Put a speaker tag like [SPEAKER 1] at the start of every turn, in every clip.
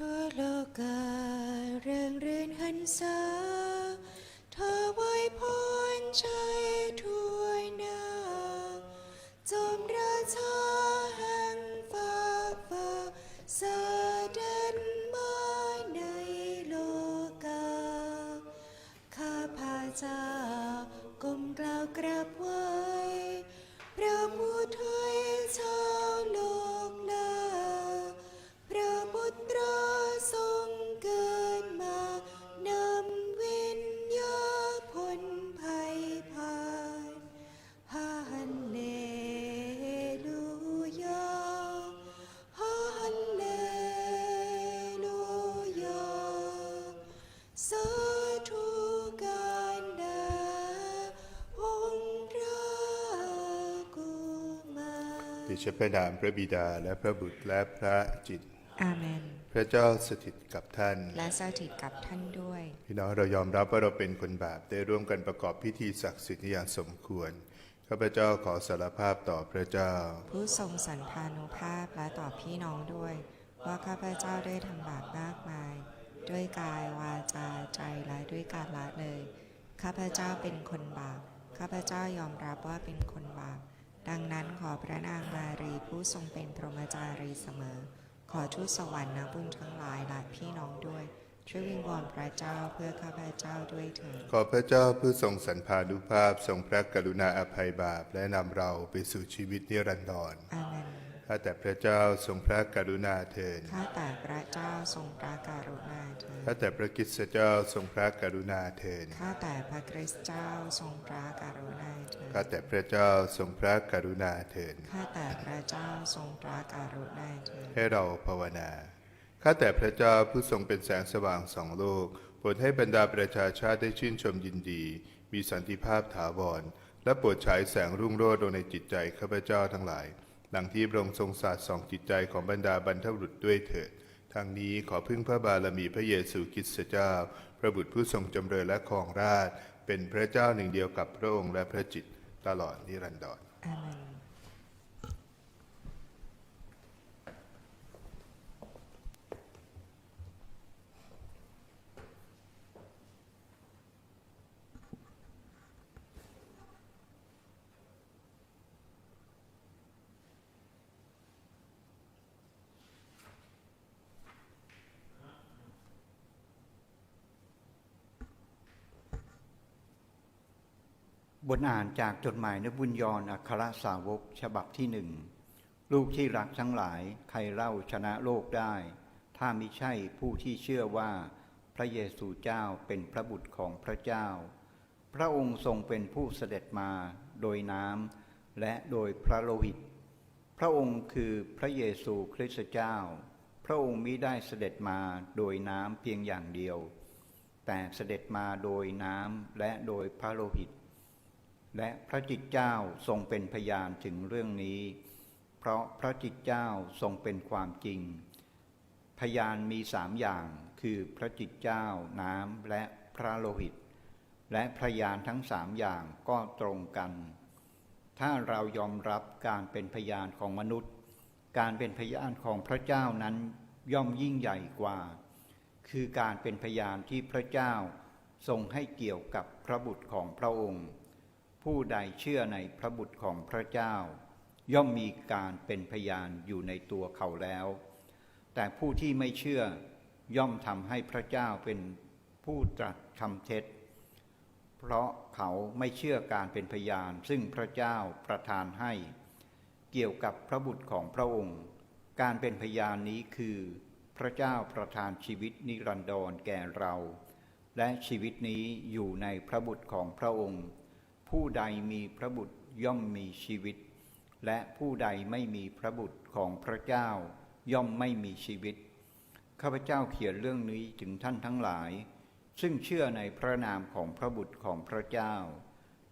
[SPEAKER 1] ทั่วโลกาเรื่องเรือนหันษาถวายพรชัย ดิ
[SPEAKER 2] ฉันพระนามพระบิดาและพระบุตรและพระจิต
[SPEAKER 1] อาเมน
[SPEAKER 2] พระเจ้าสถิตกับท่าน
[SPEAKER 1] และสถิตกับท่านด้วย
[SPEAKER 2] พี่น้องเรายอมรับว่าเราเป็นคนบาปได้ร่วมกันประกอบพิธีศักดิ์สิทธิ์อย่างสมควรข้าพเจ้าขอสารภาพต่อพระเจ้า
[SPEAKER 1] ผู้ทรงสันพานุภาพและต่อพี่น้องด้วย ว่าข้าพเจ้าได้ทำบาปมากมาย ด้วยกายวาจาใจและด้วยการละเลย ข้าพเจ้าเป็นคนบาป ข้าพเจ้ายอมรับว่าเป็นคนบาป ดังนั้นขอพระนางมารีผู้ทรงเป็นพรหมจารีเสมอ ขอทูตสวรรค์นักบุญทั้งหลายและพี่น้องด้วย ช่วยวิงวอนพระเจ้าเพื่อข้าพเจ้าด้วยเถิด
[SPEAKER 2] ขอพระเจ้าผู้ทรงสันพานุภาพ ทรงพระกรุณาอภัยบาป และนำเราไปสู่ชีวิตนิรันดร
[SPEAKER 1] อาเมน
[SPEAKER 2] ข้าแต่พระเจ้าทรงพระกรุณาเถิด
[SPEAKER 1] ข้าแต่พระเจ้าทรงพระกรุณาเถิด
[SPEAKER 2] ข้าแต่พระคริสตเจ้าทรงพระกรุณาเถิด
[SPEAKER 1] ข้าแต่พระคริสต์เจ้าทรงพระกรุณาเถิด
[SPEAKER 2] ข้าแต่พระเจ้าทรงพระกรุณาเถิด
[SPEAKER 1] ข้าแต่พระเจ้าทรงพระกรุณาเถิด
[SPEAKER 2] ให้เราภาวนา ข้าแต่พระเจ้าผู้ทรงเป็นแสงสว่างสองโลกโปรดให้บรรดาประชาชาติได้ชื่นชมยินดี มีสันติภาพถาวร และโปรดฉายแสงรุ่งโรจน์ลงในจิตใจข้าพเจ้าทั้งหลายดังที่พระองค์ทรงสาดส่องจิตใจของบรรดาบรรพบุรุษด้วยเถิดทางนี้ขอพึ่งพระบารมีพระเยซูคริสต์เจ้า พระบุตรผู้ทรงจำเริญและครองราชย์เป็นพระเจ้าหนึ่งเดียวกับพระองค์และพระจิตร ตลอดนิรันดร
[SPEAKER 1] อาเมน
[SPEAKER 3] บทอ่านจากจดหมายนบุญยรอัครสาวกฉบับที่หนึ่ง ลูกที่รักทั้งหลายใครเล่าชนะโลกได้ ถ้ามิใช่ผู้ที่เชื่อว่า พระเยซูเจ้าเป็นพระบุตรของพระเจ้า พระองค์ทรงเป็นผู้เสด็จมาโดยน้ำและโดยพระโลหิต พระองค์คือพระเยซูคริสต์เจ้า พระองค์มิได้เสด็จมาโดยน้ำเพียงอย่างเดียว แต่เสด็จมาโดยน้ำและโดยพระโลหิต และพระจิตเจ้าทรงเป็นพยานถึงเรื่องนี้ เพราะพระจิตเจ้าทรงเป็นความจริง พยานมีสามอย่างคือพระจิตเจ้าน้ำและพระโลหิต และพยานทั้งสามอย่างก็ตรงกัน ถ้าเรายอมรับการเป็นพยานของมนุษย์ การเป็นพยานของพระเจ้านั้นย่อมยิ่งใหญ่กว่า คือการเป็นพยานที่พระเจ้าทรงให้เกี่ยวกับพระบุตรของพระองค์ ผู้ใดเชื่อในพระบุตรของพระเจ้า ย่อมมีการเป็นพยานอยู่ในตัวเขาแล้ว แต่ผู้ที่ไม่เชื่อย่อมทำให้พระเจ้าเป็นผู้ตรัสคำเท็จ เพราะเขาไม่เชื่อการเป็นพยาน ซึ่งพระเจ้าประทานให้ เกี่ยวกับพระบุตรของพระองค์ การเป็นพยานนี้คือ พระเจ้าประทานชีวิตนิรันดรแก่เรา และชีวิตนี้อยู่ในพระบุตรของพระองค์ ผู้ใดมีพระบุตรย่อมมีชีวิต และผู้ใดไม่มีพระบุตรของพระเจ้า ย่อมไม่มีชีวิต ข้าพเจ้าเขียนเรื่องนี้ถึงท่านทั้งหลาย ซึ่งเชื่อในพระนามของพระบุตรของพระเจ้า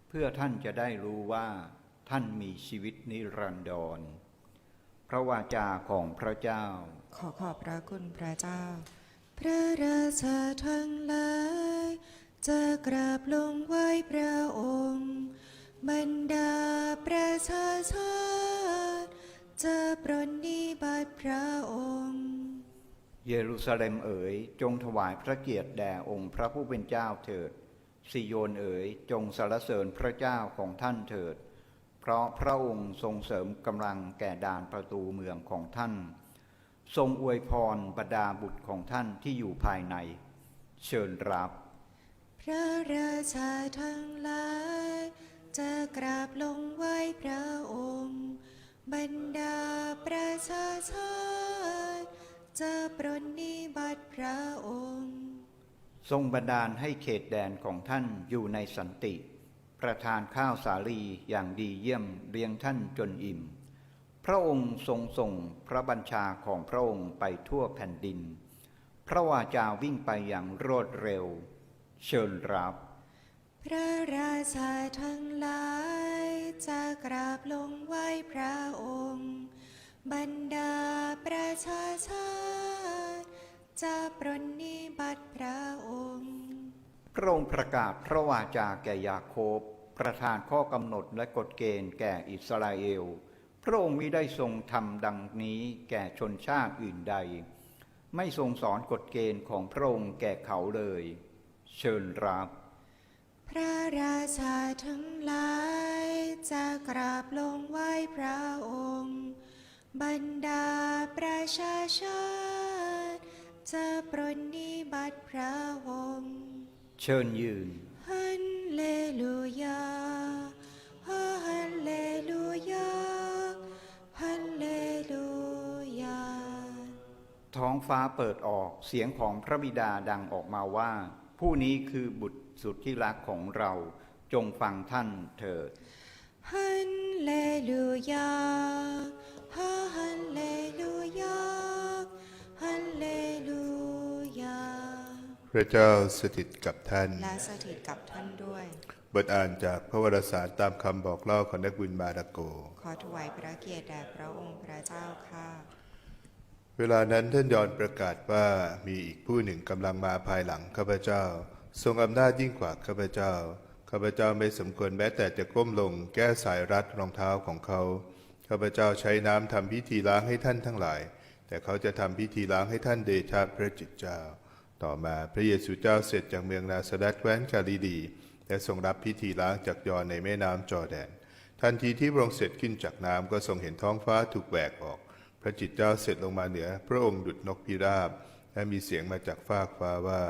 [SPEAKER 3] เพื่อท่านจะได้รู้ว่าท่านมีชีวิตนิรันดร พระวาจาของพระเจ้า
[SPEAKER 1] ขอขอบพระคุณพระเจ้า พระราชาทั้งหลาย จะกราบลงไหว้พระองค์ บรรดาประชาชาติจะปรนนิบัติพระองค์
[SPEAKER 3] เยรูซาเล็มเอ๋ยจงถวายพระเกียรติแด่องค์พระผู้เป็นเจ้าเถิดซิโยนเอ๋ยจงสรรเสริญพระเจ้าของท่านเถิด เพราะพระองค์ทรงเสริมกำลังแก่ด่านประตูเมืองของท่าน ทรงอวยพรบรรดาบุตรของท่านที่อยู่ภายใน เชิญรับ
[SPEAKER 1] ระราชาทั้งหลาย จะกราบลงไหว้พระองค์ บรรดาประชาชาติจะปรนนิบัติพระองค์
[SPEAKER 3] ทรงบันดาลให้เขตแดนของท่านอยู่ในสันติ ประทานข้าวสาลีอย่างดีเยี่ยมเลี้ยงท่านจนอิ่ม พระองค์ทรงส่งพระบัญชาของพระองค์ไปทั่วแผ่นดิน พระวาจาวิ่งไปอย่างรวดเร็ว เชิญรับ
[SPEAKER 1] พระราชาทั้งหลายจะกราบลงไหว้พระองค์ บรรดาประชาชาติจะปรนนิบัติพระองค์
[SPEAKER 3] พระองค์ประกาศพระวาจาแก่ยาโคบ ประทานข้อกำหนดและกฎเกณฑ์แก่อิสราเอล พระองค์มิได้ทรงทำดังนี้แก่ชนชาติอื่นใด ไม่ทรงสอนกฎเกณฑ์ของพระองค์แก่เขาเลย เชิญรับ
[SPEAKER 1] พระราชาทั้งหลายจะกราบลงไหว้พระองค์ บรรดาประชาชาติจะปรนนิบัติพระองค์
[SPEAKER 3] เชิญยืน
[SPEAKER 1] ฮัลเลลูยา ฮัลเลลูยา ฮัลเลลูยา
[SPEAKER 3] ท้องฟ้าเปิดออกเสียงของพระบิดาดังออกมาว่า ผู้นี้คือบุตรสุดที่รักของเราจงฟังท่านเถิด
[SPEAKER 1] ฮัลเลลูยาฮัลเลลูยาฮัลเลลูยา
[SPEAKER 2] พระเจ้าสถิตกับท่าน
[SPEAKER 1] และสถิตกับท่านด้วย
[SPEAKER 2] บทอ่านจากพระวรสารตามคำบอกเล่าของนักบุญมาระโก
[SPEAKER 1] ขอถวายพระเกียรติแด่พระองค์พระเจ้าค่ะ
[SPEAKER 2] เวลานั้นท่านยอนประกาศว่ามีอีกผู้หนึ่งกำลังมาภายหลังข้าพเจ้า ทรงอำนาจยิ่งกว่าข้าพเจ้าข้าพเจ้าไม่สมควรแม้แต่จะก้มลงแก้สายรัดรองเท้าของเขาข้าพเจ้าใช้น้ำทำพิธีล้างให้ท่านทั้งหลาย แต่เขาจะทำพิธีล้างให้ท่านเดชะพระจิตเจ้า ต่อมาพระเยซูเจ้าเสร็จจากเมืองนาซาเรตแคว้นกาลิลีและทรงรับพิธีล้างจากยอนในแม่น้ำจอแดน ทันทีที่พระองค์เสร็จขึ้นจากน้ำก็ทรงเห็นท้องฟ้าถูกแหวกออก ระจิตเจ้าเสร็จลงมาเหนือ พระองค์ดุจนกพิราบ และมีเสียงมาจากฟากฟ้าว่า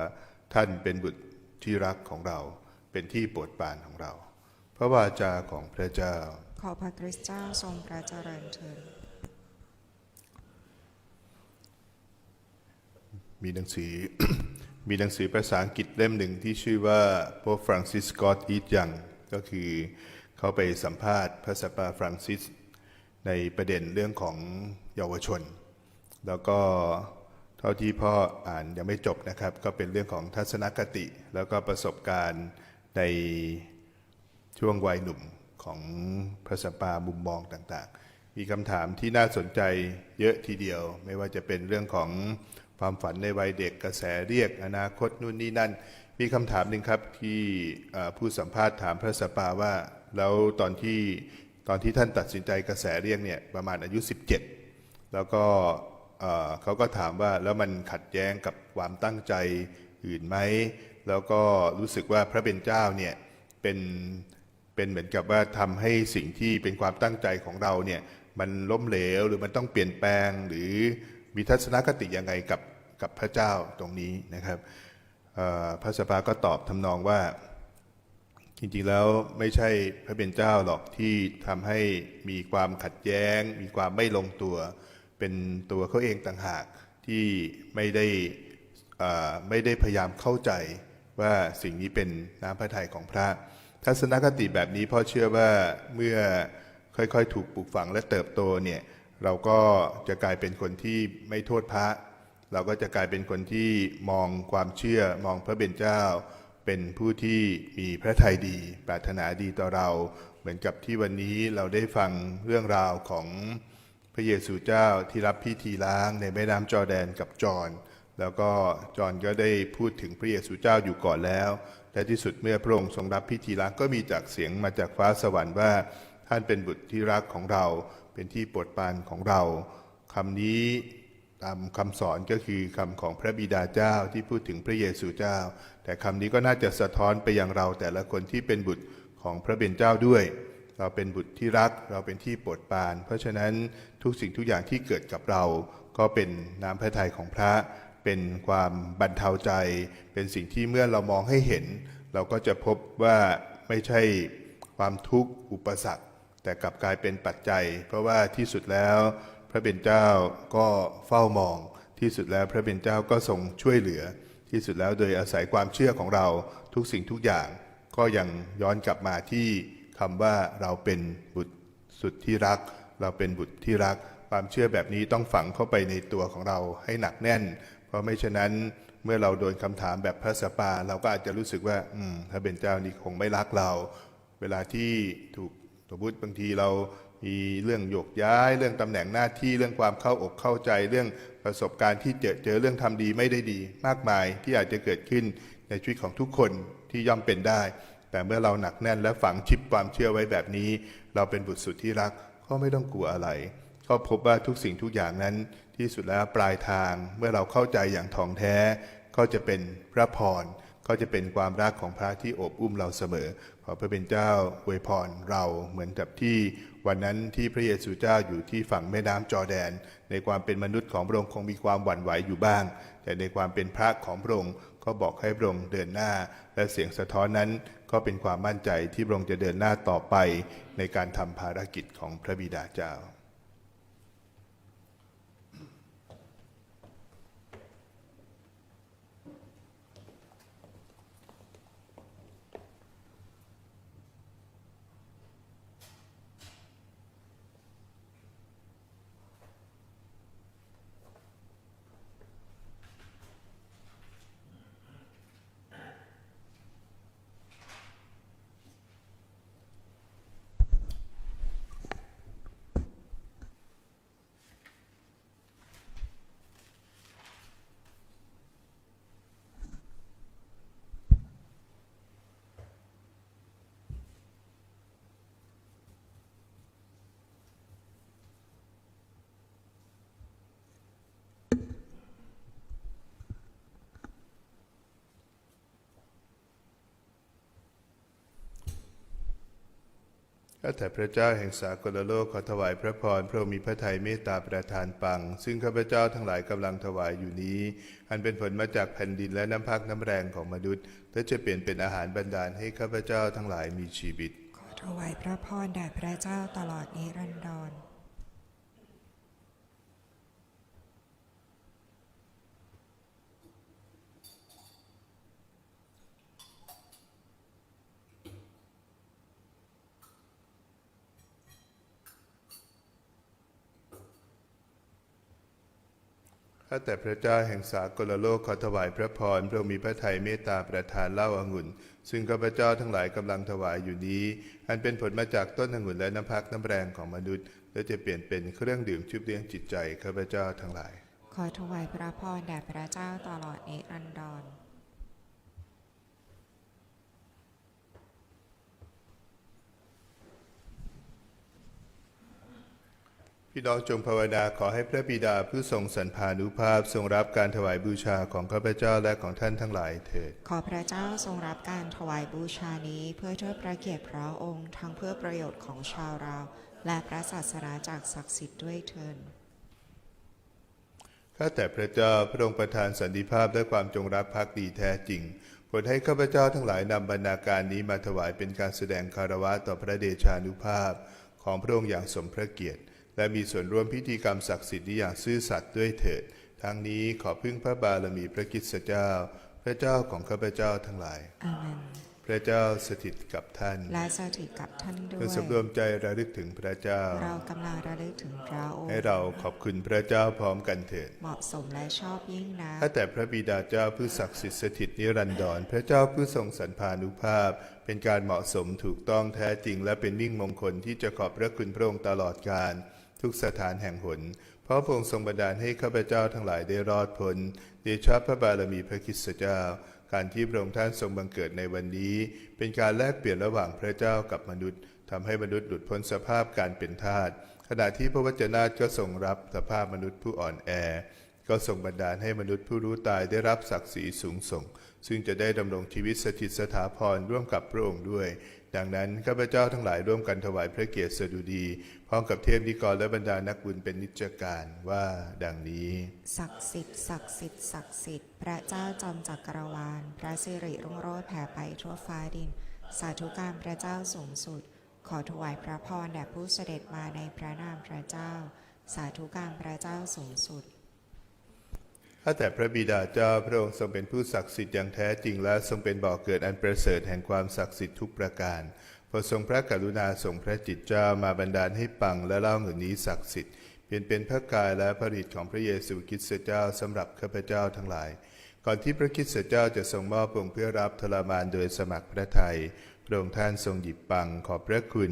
[SPEAKER 2] ท่านเป็นบุตรที่รักของเรา เป็นที่โปรดปรานของเรา พระวาจาของพระเจ้า
[SPEAKER 1] ขอพระคริสต์เจ้าทรงพระเจริญเถิด
[SPEAKER 2] มีหนังสือมีหนังสือภาษาอังกฤษเล่มหนึ่งที่ชื่อว่าพวกฟรังซิสกอตอีทยังก็คือเขาไปสัมภาษณ์พระสัปปาฟรังซิส ในประเด็นเรื่องของ เยาวชน แล้วก็เท่าที่พ่ออ่านยังไม่จบนะครับ ก็เป็นเรื่องของทัศนคติ แล้วก็ประสบการณ์ในช่วงวัยหนุ่มของพระสัปปามุมมองต่างๆ มีคำถามที่น่าสนใจเยอะทีเดียว ไม่ว่าจะเป็นเรื่องของความฝันในวัยเด็กกระแสเรียกอนาคตนู่นนี่นั่น มีคำถามหนึ่งครับที่ผู้สัมภาษณ์ถามพระสัปปาว่า แล้วตอนที่ตอนที่ท่านตัดสินใจกระแสเรียกเนี่ยประมาณอายุ 17 แล้วก็เขาก็ถามว่าแล้วมันขัดแย้งกับความตั้งใจอื่นไหม แล้วก็รู้สึกว่าพระเป็นเจ้าเนี่ยเป็นเป็นเหมือนกับว่าทำให้สิ่งที่เป็นความตั้งใจของเราเนี่ยมันล้มเหลวหรือมันต้องเปลี่ยนแปลงหรือมีทัศนคติยังไงกับกับพระเจ้าตรงนี้นะครับพระสภาก็ตอบทำนองว่า จริงๆแล้วไม่ใช่พระเป็นเจ้าหรอกที่ทำให้มีความขัดแย้ง มีความไม่ลงตัว เป็นตัวเขาเองต่างหากที่ไม่ได้ไม่ได้พยายามเข้าใจว่าสิ่งนี้เป็นน้ำพระทัยของพระ ทัศนคติแบบนี้พ่อเชื่อว่าเมื่อค่อยๆ ถูกปลูกฝังและเติบโตเนี่ยเราก็จะกลายเป็นคนที่ไม่โทษพระ เราก็จะกลายเป็นคนที่มองความเชื่อมองพระเป็นเจ้า เป็นผู้ที่มีพระทัยดี ปรารถนาดีต่อเรา เหมือนกับที่วันนี้เราได้ฟังเรื่องราวของ พระเยซูเจ้าที่รับพิธีล้างในแม่น้ำจอแดนกับจอห์นแล้วก็จอห์นก็ได้พูดถึงพระเยซูเจ้าอยู่ก่อนแล้ว และที่สุดเมื่อพระองค์ทรงรับพิธีล้างก็มีจากเสียงมาจากฟ้าสวรรค์ว่า ท่านเป็นบุตรที่รักของเรา เป็นที่โปรดปรานของเราคำนี้ตามคำสอนก็คือคำของพระบิดาเจ้าที่พูดถึงพระเยซูเจ้า แต่คำนี้ก็น่าจะสะท้อนไปยังเราแต่ละคนที่เป็นบุตรของพระเบญเจ้าด้วย เราเป็นบุตรที่รัก เราเป็นที่โปรดปราน เพราะฉะนั้นทุกสิ่งทุกอย่างที่เกิดกับเรา ก็เป็นน้ำพระทัยของพระ เป็นความบรรเทาใจ เป็นสิ่งที่เมื่อเรามองให้เห็น เราก็จะพบว่าไม่ใช่ความทุกข์อุปสรรค แต่กลับกลายเป็นปัจจัย เพราะว่าที่สุดแล้ว พระเป็นเจ้าก็เฝ้ามอง ที่สุดแล้วพระเป็นเจ้าก็ทรงช่วยเหลือ ที่สุดแล้วโดยอาศัยความเชื่อของเราทุกสิ่งทุกอย่างก็ยังย้อนกลับมาที่ คำว่าเราเป็นบุตรสุดที่รัก เราเป็นบุตรที่รัก ความเชื่อแบบนี้ต้องฝังเข้าไปในตัวของเราให้หนักแน่น เพราะไม่ฉะนั้นเมื่อเราโดนคำถามแบบพระสปา เราก็อาจจะรู้สึกว่า อืมพระเป็นเจ้านี่คงไม่รักเรา เวลาที่ถูกสมมติบางทีเรามีเรื่องโยกย้าย เรื่องตำแหน่งหน้าที่เรื่องความเข้าอกเข้าใจเรื่องประสบการณ์ที่เจอเจอเรื่องทำดีไม่ได้ดี มากมายที่อาจจะเกิดขึ้นในชีวิตของทุกคนที่ย่อมเป็นได้ แต่เมื่อเราหนักแน่นและฝังชิปความเชื่อไว้แบบนี้ เราเป็นบุตรสุดที่รักก็ไม่ต้องกลัวอะไร ก็พบว่าทุกสิ่งทุกอย่างนั้นที่สุดแล้วปลายทาง เมื่อเราเข้าใจอย่างท่องแท้ ก็จะเป็นพระพรก็จะเป็นความรักของพระที่โอบอุ้มเราเสมอ ขอพระเป็นเจ้าอวยพรเราเหมือนกับที่ วันนั้นที่พระเยซูเจ้าอยู่ที่ฝั่งแม่น้ำจอแดน ในความเป็นมนุษย์ของพระองค์คงมีความหวั่นไหวอยู่บ้าง แต่ในความเป็นพระของพระองค์ก็บอกให้พระองค์เดินหน้า และเสียงสะท้อนนั้น ก็เป็นความมั่นใจที่พระองค์จะเดินหน้าต่อไปในการทำภารกิจของพระบิดาเจ้า ข้าแต่พระเจ้าแห่งสากลโลกขอถวายพระพรพระองค์มีพระทัยเมตตาประทานปัง ซึ่งข้าพเจ้าทั้งหลายกำลังถวายอยู่นี้ อันเป็นผลมาจากแผ่นดินและน้ำพักน้ำแรงของมนุษย์ และจะเปลี่ยนเป็นอาหารบรรดาลให้ข้าพเจ้าทั้งหลายมีชีวิต
[SPEAKER 1] ขอถวายพระพรแด่พระเจ้าตลอดนิรันดรา
[SPEAKER 2] แต่พระเจ้าแห่งสากลโลกขอถวายพระพรพระองค์มีพระทัยเมตตาประทานเล่าองุ่น ซึ่งข้าพเจ้าทั้งหลายกำลังถวายอยู่นี้ อันเป็นผลมาจากต้นองุ่นและน้ำพักน้ำแรงของมนุษย์ และจะเปลี่ยนเป็นเครื่องดื่มชุบเลี้ยงจิตใจข้าพเจ้าทั้งหลาย
[SPEAKER 1] ขอถวายพระพรแด่พระเจ้าตลอดนิรันดร
[SPEAKER 2] พี่น้องจงภาวนาขอให้พระบิดาผู้ทรงสรรพานุภาพทรงรับการถวายบูชาของข้าพเจ้าและของท่านทั้งหลายเถิด
[SPEAKER 1] ขอพระเจ้าทรงรับการถวายบูชานี้เพื่อเทิดพระเกียรติพระองค์ทั้งเพื่อประโยชน์ของชาวเรา และพระศาสนาจากศักดิ์สิทธิ์ด้วยเทิน
[SPEAKER 2] ข้าแต่พระเจ้าพระองค์ประทานสันติภาพและความจงรักภักดีแท้จริงโปรดให้ข้าพเจ้าทั้งหลายนำบรรณาการนี้มาถวายเป็นการแสดงคารวะต่อพระเดชานุภาพของพระองค์อย่างสมพระเกียรติ และมีส่วนร่วมพิธีกรรมศักดิ์สิทธิ์นี้อย่างซื่อสัตย์ด้วยเถิด ทั้งนี้ขอพึ่งพระบารมีพระคริสตเจ้า พระเจ้าของข้าพเจ้าทั้งหลาย
[SPEAKER 1] อาเมน
[SPEAKER 2] พระเจ้าสถิตกับท่าน
[SPEAKER 1] และสถิตกับท่านด้ว
[SPEAKER 2] เพื่อยสำรวมใจระลึกถึงพระเจ้า
[SPEAKER 1] เรากำลังระลึกถึงพระองค์
[SPEAKER 2] ให้เราขอบคุณพระเจ้าพร้อมกันเถิด
[SPEAKER 1] เหมาะสมและชอบยิ่งนะ
[SPEAKER 2] ข้าแต่พระบิดาเจ้าผู้ศักดิ์สิทธิ์สถิตนิรันดร พระเจ้าผู้ทรงสรรพานุภาพ เป็นการเหมาะสมถูกต้องแท้จริง และเป็นมิ่งมงคลที่จะขอบพระคุณพระองค์ตลอดกาล ทุกสถานแห่งหน เพราะพระองค์ทรงบันดาลให้ข้าพเจ้าทั้งหลายได้รอดพ้นเดชะพระบารมีพระคริสตเจ้า การที่พระองค์ท่านทรงบังเกิดในวันนี้ เป็นการแลกเปลี่ยนระหว่างพระเจ้ากับมนุษย์ทำให้มนุษย์หลุดพ้นสภาพการเป็นทาสขณะที่พระวจนะก็ทรงรับสภาพมนุษย์ผู้อ่อนแอ ก็ทรงบันดาลให้มนุษย์ผู้รู้ตายได้รับศักดิ์ศรีสูงส่ง ซึ่งจะได้ดำรงชีวิตสถิตสถาพรร่วมกับพระองค์ด้วย ดังนั้นข้าพเจ้าทั้งหลายร่วมกันถวายพระเกียรติสดุดี พร้อมกับเทพนิกรและบรรดานักบุญเป็นนิจการว่า ดังนี้
[SPEAKER 1] ศักดิ์สิทธิ์ศักดิ์สิทธิ์ศักดิ์สิทธิ์พระเจ้าจอมจักรวาล พระสิริรุ่งโรจน์แผ่ไปทั่วฟ้าดิน สาธุการพระเจ้าสูงสุด ขอถวายพระพรแด่ผู้เสด็จมาในพระนามพระเจ้า สาธุการพระเจ้าสูงสุด
[SPEAKER 2] ข้าแต่พระบิดาเจ้าพระองค์ทรงเป็นผู้ศักดิ์สิทธิ์อย่างแท้จริงและทรงเป็นบ่อกเกิดอันประเสริฐแห่งความศักดิ์สิทธิ์ทุกประการโปรดทรงพระกรุณาทรงพระจิตเจ้ามาบันดาลให้ปังและเล่าหนุนนี้ศักดิ์สิทธิ์เปลี่ยนเป็นพระกายและพระฤทธิ์ของพระเยซูคริสต์เจ้าสำหรับข้าพเจ้าทั้งหลาย ก่อนที่พระคริสต์เจ้าจะทรงมอบองค์เพื่อรับทรมานโดยสมัครพระทัยพระองค์ท่านทรงหยิบปังขอบพระคุณ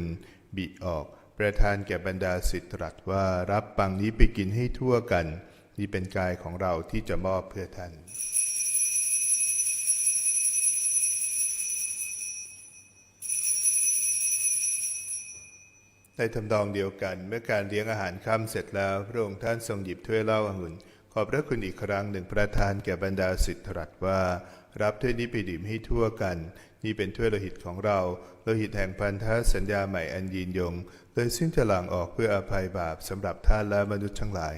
[SPEAKER 2] บิออก ประทานแก่บรรดาสิทธิ์ตรัสว่ารับปังนี้ไปกินให้ทั่วกัน นี่เป็นกายของเราที่จะมอบเพื่อท่าน ในทำนองเดียวกันเมื่อการเลี้ยงอาหารค่ำเสร็จแล้วพระองค์ท่านทรงหยิบถ้วยเหล้าองุ่นขอบพระคุณอีกครั้งหนึ่งประทานแก่บรรดาสิทธิรัสว่า รับถ้วยนี้ไปดื่มให้ทั่วกัน นี่เป็นถ้วยโลหิตของเรา โลหิตแห่งพันธสัญญาใหม่อันยืนยง เลยซึ่งจะหลั่งออกเพื่ออภัยบาปสำหรับท่านและมนุษย์ทั้งหลาย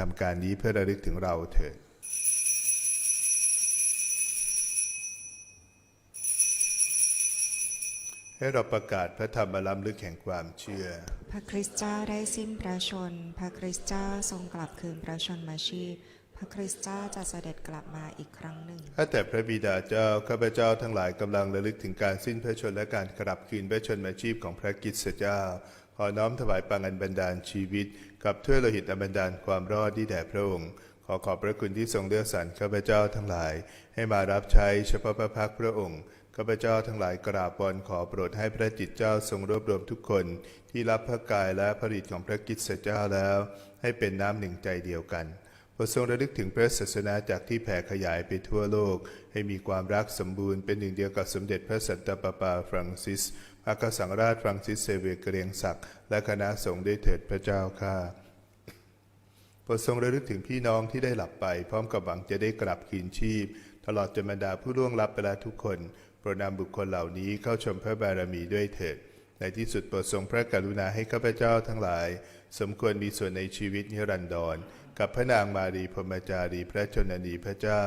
[SPEAKER 2] ทำการนี้เพื่อระลึกถึงเราเถิดให้เราประกาศพระธรรมล้ำลึกแห่งความเชื่อ
[SPEAKER 1] พระคริสต์เจ้าได้สิ้นพระชน พระคริสต์เจ้าทรงกลับคืนพระชนมาชีพ พระคริสต์เจ้าจะเสด็จกลับมาอีกครั้งหนึ่ง
[SPEAKER 2] ข้าแต่พระบิดาเจ้า ข้าพเจ้าทั้งหลายกำลังระลึกถึงการสิ้นพระชนและการกลับคืนพระชนมาชีพของพระกิตติเจ้า ขอน้อมถวายปังอันบันดาลชีวิต กับถ้วยโลหิตอบันดาลความรอดที่แด่พระองค์ ขอขอบพระคุณที่ทรงเลือกสรรข้าพเจ้าทั้งหลาย ให้มารับใช้เฉพาะพระพักพระองค์ข้าพเจ้าทั้งหลายกราบวอนขอโปรดให้พระจิตเจ้าทรงรวบรวมทุกคน ที่รับพระกายและพระฤทธิ์ของพระกิตติเจ้าแล้ว ให้เป็นน้ำหนึ่งใจเดียวกันโปรดทรงระลึกถึงพระศาสนาจากที่แผ่ขยายไปทั่วโลก ให้มีความรักสมบูรณ์เป็นหนึ่งเดียวกับสมเด็จพระสันตะปาปาฟรังซิส พระกษัตริย์ราชฟรังซิสเซเวยร์เกรียงศักดิ์และคณะสงฆ์ได้เถิดพระเจ้าข้าโปรดทรงระลึกถึงพี่น้องที่ได้หลับไป พร้อมกับหวังจะได้กลับคืนชีพ ตลอดจนบรรดาผู้ล่วงลับไปแล้วทุกคนโปรดนำบุคคลเหล่านี้เข้าชมพระบารมีด้วยเถิด ในที่สุดโปรดทรงพระกรุณาให้ข้าพเจ้าทั้งหลาย สมควรมีส่วนในชีวิตนิรันดร กับพระนางมารีพรมจารีพระชนนีพระเจ้า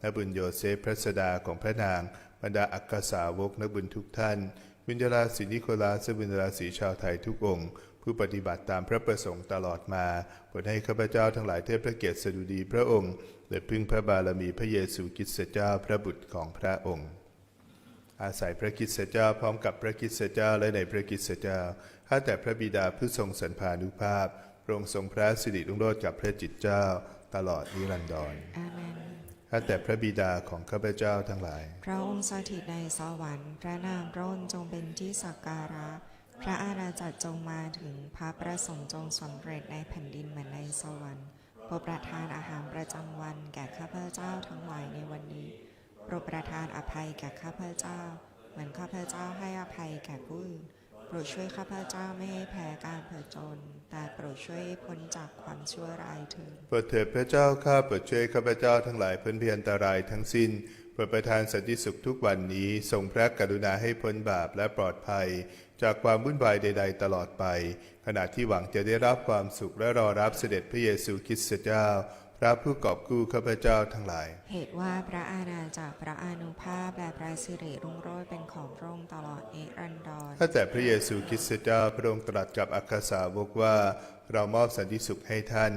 [SPEAKER 2] และบุญโยเซฟพระสดาของพระนางบรรดาอักษาวกนักบุญทุกท่าน วิญญาราศีนิโคลาสบุญราศีชาวไทยทุกองค์ผู้ปฏิบัติตามพระประสงค์ตลอดมาโปรดให้ข้าพเจ้าทั้งหลายเทพพระเกียรติสดุดีพระองค์และพึ่งพระบารมีพระเยซูคริสต์เจ้าพระบุตรของพระองค์อาศัยพระคริสต์เจ้าพร้อมกับพระคริสต์เจ้าและในพระคริสต์เจ้าข้าแต่พระบิดาผู้ทรงสันพานุภาพพระองค์ทรงพระสิริรุ่งโรจน์กับพระจิตเจ้า ตลอดนิรันดร
[SPEAKER 1] อาเมน
[SPEAKER 2] ข้าแต่พระบิดาของข้าพเจ้าทั้งหลาย
[SPEAKER 1] พระองค์สถิตในสวรรค์ พระนามพระองค์จงเป็นที่สักการะ พระอาณาจักรจงมาถึงพระประสงค์จงสำเร็จในแผ่นดินเหมือนในสวรรค์โปรดประทานอาหารประจำวันแก่ข้าพเจ้าทั้งหลายในวันนี้โปรดประทานอภัยแก่ข้าพเจ้า เหมือนข้าพเจ้าให้อภัยแก่ผู้อื่นโปรดช่วยข้าพเจ้าไม่ให้แพ้การเผจญ แต่โปรดช่วยพ้นจากความชั่วร้ายเถิด
[SPEAKER 2] โปรดเถิดพระเจ้าข้าโปรดช่วยข้าพเจ้าทั้งหลายพ้นเพียนตรายทั้งสิ้นโปรดประทานสันติสุขทุกวันนี้ทรงพระกรุณาให้พ้นบาปและปลอดภัย จากความวุ่นวายใด ๆ ตลอดไป ขณะที่หวังจะได้รับความสุขและรอรับเสด็จพระเยซูคริสต์เจ้า ระผู้กอบกู้ข้าพเจ้าทั้งหลาย
[SPEAKER 1] เหตุว่าพระอาณาจักรพระอานุภาพและพระสิริรุ่งโรจน์เป็นของพระองค์ตลอดนิรันดร
[SPEAKER 2] ข้าแต่พระเยซูคริสต์เจ้าพระองค์ตรัสกับอัครสาวกว่า เรามอบสันติสุขให้ท่าน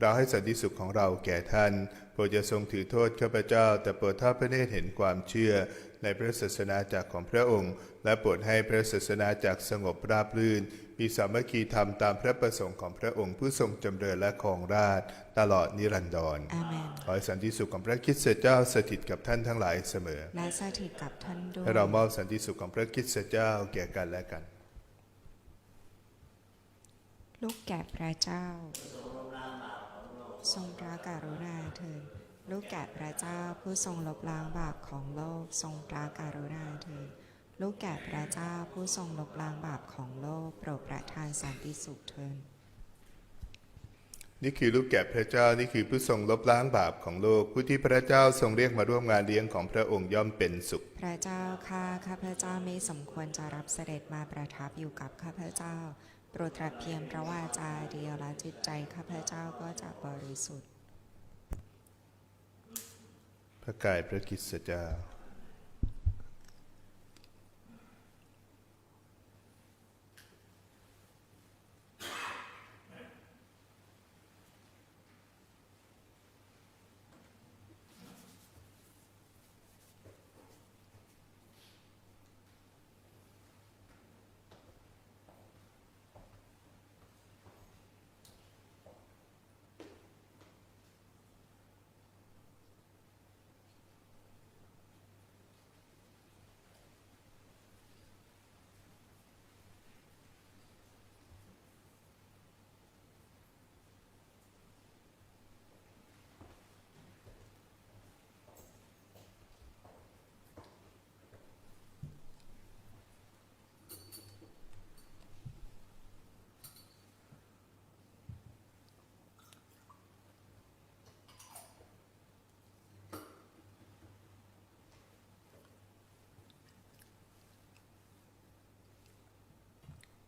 [SPEAKER 2] เราให้สันติสุขของเราแก่ท่านโปรดอย่าทรงถือโทษข้าพเจ้า แต่โปรดทอดพระเนตรเห็นความเชื่อในพระศาสนาจักรของพระองค์ และโปรดให้พระศาสนาจักรสงบราบรื่น มีสามัคคีธรรมตามพระประสงค์ของพระองค์ผู้ทรงจำเริญและครองราชย์ตลอดนิรันดร
[SPEAKER 1] อาเมน
[SPEAKER 2] ขอให้สันติสุขของพระคริสต์เจ้าสถิตกับท่านทั้งหลายเสมอ
[SPEAKER 1] และสถิตกับท่านด้วย
[SPEAKER 2] ให้เรามอบสันติสุขของพระคริสต์เจ้าแก่กันและกัน
[SPEAKER 1] ลูกแก่พระเจ้า ทรงพระกรุณาเถิดลูกแก่พระเจ้าผู้ทรงลบล้างบาปของโลกทรงพระกรุณาเถิด ลูกแก่พระเจ้าผู้ทรงลบล้างบาปของโลกโปรดประทานสันติสุขเถิด
[SPEAKER 2] นี่คือลูกแกะพระเจ้านี่คือผู้ทรงลบล้างบาปของโลก ผู้ที่พระเจ้าทรงเรียกมาร่วมงานเลี้ยงของพระองค์ย่อมเป็นสุข
[SPEAKER 1] พระเจ้าข้าข้าพระเจ้าไม่สมควรจะรับเสด็จมาประทับอยู่กับข้าพระเจ้า โปรดตรัสเพียงพระวาจาเดียวและจิตใจข้าพระเจ้าก็จะบริสุทธิ์
[SPEAKER 2] พระกายพระคริสตเจ้า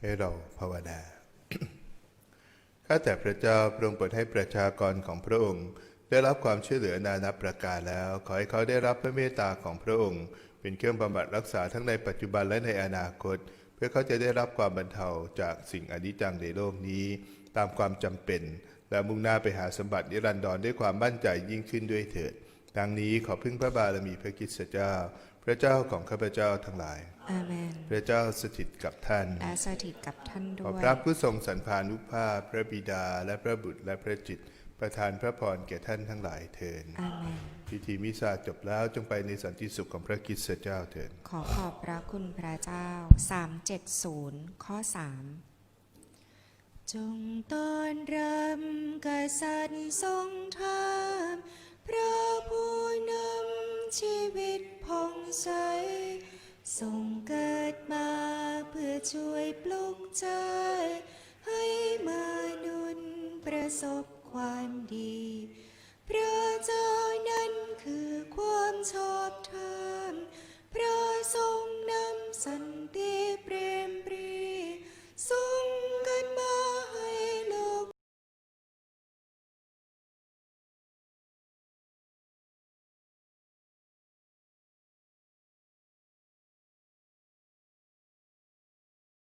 [SPEAKER 2] ให้เราภาวนา ข้าแต่พระเจ้าพระองค์โปรดให้ประชากรของพระองค์ ได้รับความช่วยเหลือนานับประการแล้ว ขอให้เขาได้รับพระเมตตาของพระองค์ เป็นเครื่องบำบัดรักษาทั้งในปัจจุบันและในอนาคต เพื่อเขาจะได้รับความบรรเทาจากสิ่งอนิจจังในโลกนี้ ตามความจำเป็น และมุ่งหน้าไปหาสมบัตินิรันดรด้วยความมั่นใจยิ่งขึ้นด้วยเถิดดังนี้ขอพึ่งพระบารมีพระคริสตเจ้าพระเจ้าของข้าพเจ้าทั้งหลาย
[SPEAKER 1] อาเมน
[SPEAKER 2] พระเจ้าสถิตกับท่าน
[SPEAKER 1] และสถิตกับท่านด้
[SPEAKER 2] ขอ
[SPEAKER 1] วย
[SPEAKER 2] พระผู้ทรงสรรพานุภาพ พระบิดาและพระบุตรและพระจิต ประทานพระพรแก่ท่านทั้งหลายเถิด
[SPEAKER 1] อาเมน
[SPEAKER 2] พิธีมิสซาจบแล้วจงไปในสันติสุขของพระคริสตเจ้าเถิด
[SPEAKER 1] ขอขอบพระคุณพระเจ้า 370 ข้อ 3 จงต้อนรับกษัตริย์ทรงธรรมพระผู้นำ ชีวิตผ่องใสส่งเกิดมาเพื่อช่วยปลุกใจ ให้มนุษย์ประสบความดี พระเจ้านั้นคือความชอบธรรมพระทรงนำสันติเปรมปรีทรงกันมา